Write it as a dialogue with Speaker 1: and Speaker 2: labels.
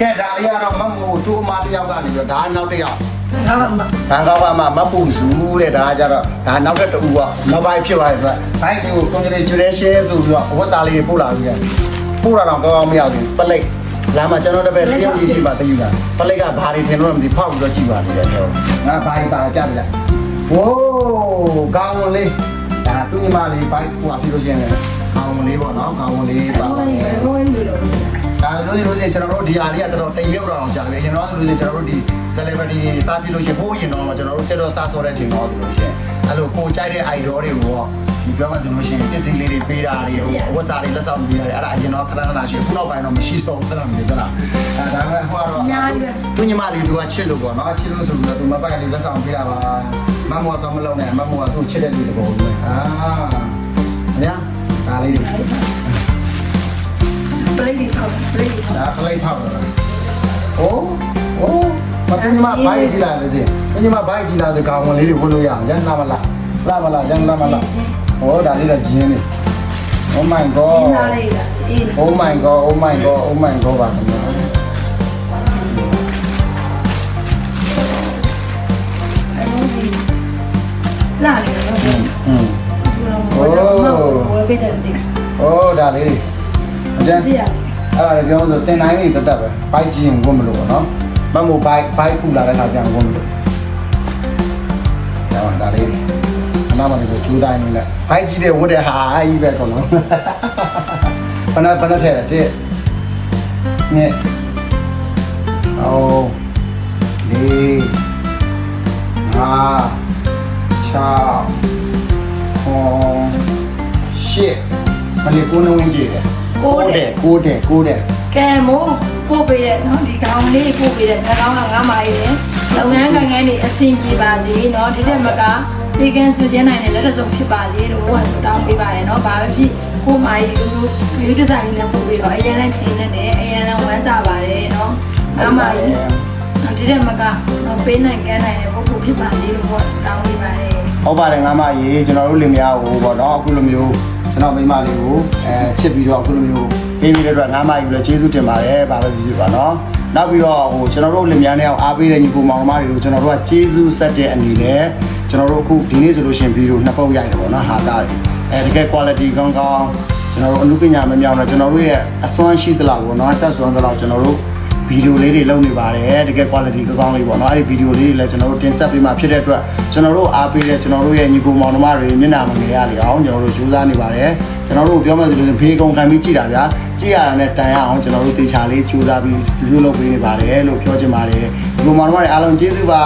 Speaker 1: ကဲဒါလေးကတော့မမို့သူ့အမတစ်ယောက်ကနေပြီးတော့ဒါနောက်တစ်ယောက်
Speaker 2: ငါမမ
Speaker 1: ဘန်ကောက်ကမှမပူစုတဲ့ဒါကကြတော့ဒါနောက်တစ်တူပေါ့နောက်ပိုင်းဖြစ်သွားတယ်ဆိုတော့ဘိုင်းကိုကွန်ကရစ်ဂျူရေးရှဲဆိုပြီးတော့ဝတ်သားလေးတွေပို့လာပြီးတယ်ပို့လာတော့ကောင်းကောင်းမရဘူးပလိတ်လာမှကျွန်တော်တပည့်တယောက်ကြီးရှိပါတယူတာပလိတ်ကဘာတွေထင်လို့မသိဖောက်ပြီးတော့ကြည့်ပါသေးတယ်ကျွန်တော်ငါဘာကြီးပါကြပြီလားဝိုးကောင်းဝင်လေးဒါသူ့ညီမလေးဘိုက်ဟိုအဖြစ်လို့ရှိရင်ကောင်းဝင်လေးပေါ့နော်ကောင်းဝင်လေးပါ
Speaker 2: ဘ
Speaker 1: ပါ
Speaker 2: ယ်
Speaker 1: မယ်
Speaker 2: လို လဲလို့
Speaker 1: ဒါလို့ဒီလိုချင်းကျွန်တော်တို့ဒီဟာလေးကတော်တော်တိမ်မြုပ်တော့အောင်ကြာပြီအရင်တော့ဆိုလို့ချင်းကျွန်တော်တို့ဒီ celebrity စားပြလို့ချင်းဟိုးရင်တော့ကျွန်တော်တို့တက်တော့စားဆော်တဲ့ချိန်တော့ဆိုလို့ချင်းအဲ့လိုကိုကြိုက်တဲ့ idol တွေကိုတော့ဒီပြောမှဆိုလို့ချင်းပစ္စည်းလေးတွေပေးတာတွေဟိုဝတ်စားတွေလက်ဆောင်ပေးတာတွေအဲ့ဒါအရင်တော့ခဏခဏရှိခုနောက်ပိုင်းတော့မရှိတော့ဘူးတဲ့မျိုးတလားအဲ့ဒါကဟိုကတော့သူညီမလေးသူကချစ်လို့ပေါ့နော်ချစ်လို့ဆိုပြီးတော့သူမပိုက်လေးလက်ဆောင်ပေးတာပါမမောတော့မလုံးနဲ့မမောကသူ့ချစ်တဲ့လူတဘောပဲအာမညာဒါလေးတွေ
Speaker 2: ပရိတ်ခေါ်ပရိတ်ခေါ်
Speaker 1: ဒါဖလိုက်ဖောက်တော့။ဟိုးဟိုးမပင်းမဘိုင်းကြည့်လာလေချင်း။ပင်းမဘိုင်းကြည့်လာဆိုကောင်ဝင်လေးတွေဝင်လို့ရအောင်။ရန်လာမလား။လာမလားရန်လာမလား။ဟောဒါလေးကဂျင်းလေး။ Oh my
Speaker 2: ဒီ
Speaker 1: god.
Speaker 2: နားလေးလားအေး
Speaker 1: Oh my god. Oh my god. Oh my god ပါခင်ဗျာ
Speaker 2: အဲ့လိုဒီလာနေတော့။
Speaker 1: อืม
Speaker 2: ဝယ်ပေးတယ်ဒီ။
Speaker 1: ဟောဒါလေးတွေ။အ ကျန်း
Speaker 2: စီရ
Speaker 1: အဲ့ဒါလည်းပြောလို့တင်တိုင်းလေးတတ်ပဲ။ဘိုက်ကြီးရင်ဝင်မလို့ပေါ့နော်။မမို့ဘိုက်ဘိုက်ပူလာတဲ့ခါကျရင်ဝင်မလို့။ဒါပါဒါလေးတွေအနာမလေးကိုကျူးတိုင်းနဲ့ဘိုက်ကြီးတဲ့ဝတ်တဲ့ဟာအကြီးပဲတော့နော်ဘယ်နဲ့ဘယ်နဲ့ထဲတဲ့နဲ့အော်လေးဟာချာဟောရှစ်မလေးကိုနှဝင်းကြည့်တယ် ကိုတဲ့ကိုတဲ့ကိုတဲ့
Speaker 2: ကဲမို့ပို့ပေးတဲ့နော်ဒီကောင်လေးပို့ပေးတဲ့ငါကောင်ကငါမာရေးတယ်လုပ်ငန်းကိုင်ငန်းတွေအဆင်ပြေပါစေနော်ဒီတက်မကဒီကန်ဆိုကျင်းနိုင်တဲ့လက်စုံဖြစ်ပါစေလို့ဟိုကဆူတောင်းပေးပါရယ်နော်ဘာပဲဖြစ်ကိုမာရေးလူလူဒီဒီဇိုင်းနဲ့ပို့ပေးတော့အရင်လည်းကြည်နေတယ်အရင်လည်းဝမ်းသာပါတယ်နော်ငါမာရေးဒီတဲ့မကတော့ပေးနိုင်ကမ်းနိုင်တဲ့ပုဂ္ဂိုလ်ဖြစ်ပါလေလို့ဘောစတောင်းပေးပါတယ်
Speaker 1: ဟုတ်ပါတယ်ငါမကြီးကျွန်တော်တို့လင်မယားကိုပေါ့နော်အခုလိုမျိုး ကျွန်တော်မိန်းမလေးကိုအဲချစ်ပြီးတော့အခုလိုမျိုးပေးပြီးတဲ့အတွက်ငါမကြီးကိုလည်းကျေးဇူးတင်ပါတယ်ဗာပဲဖြစ်ဖြစ်ပါနော်နောက်ပြီးတော့ဟိုကျွန်တော်တို့လင်မယားနဲ့အောင်အားပေးတဲ့ညီကိုမောင်နှမတွေကိုကျွန်တော်တို့ကကျေးဇူးဆက်တဲ့အနေနဲ့ကျွန်တော်တို့အခုဒီနေ့ဆိုလို့ရှိရင်ဗီဒီယိုနှစ်ပုတ်ရိုက်တယ်ပေါ့နော်ဟာတာတွေအဲတကယ် quality ကောင်းကောင်းကျွန်တော်တို့အမှုပညာမမြောင်တော့ကျွန်တော်တို့ရဲ့အစွမ်းရှိသလောက်ပေါ့နော်တက်စွမ်းသလောက်ကျွန်တော်တို့ ဗီဒီယိုလေးတွေလုပ်နေပါတယ်တကယ် quality ကောင်းကောင်းလေးပေါ့နော်အဲ့ဒီဗီဒီယိုလေးတွေလည်းကျွန်တော်တို့တင်ဆက်ပေးမှဖြစ်တဲ့အတွက်ကျွန်တော်တို့အားပေးတဲ့ကျွန်တော်တို့ရဲ့ညီကိုမောင်နှမတွေမျက်နှာမငယ်ရလေအောင်ကျွန်တော်တို့ကြိုးစားနေပါတယ်ကျွန်တော်တို့ပြောမှဆိုလို့ဘေးကုံခံပြီးကြည်တာဗျာကြည်ရတာနဲ့တန်ရအောင်ကျွန်တော်တို့တေချာလေးကြိုးစားပြီးဒီလိုလုပ်ပေးနေပါတယ်လို့ပြောချင်ပါတယ်ညီကိုမောင်နှမတွေအားလုံးကျေးဇူးပါ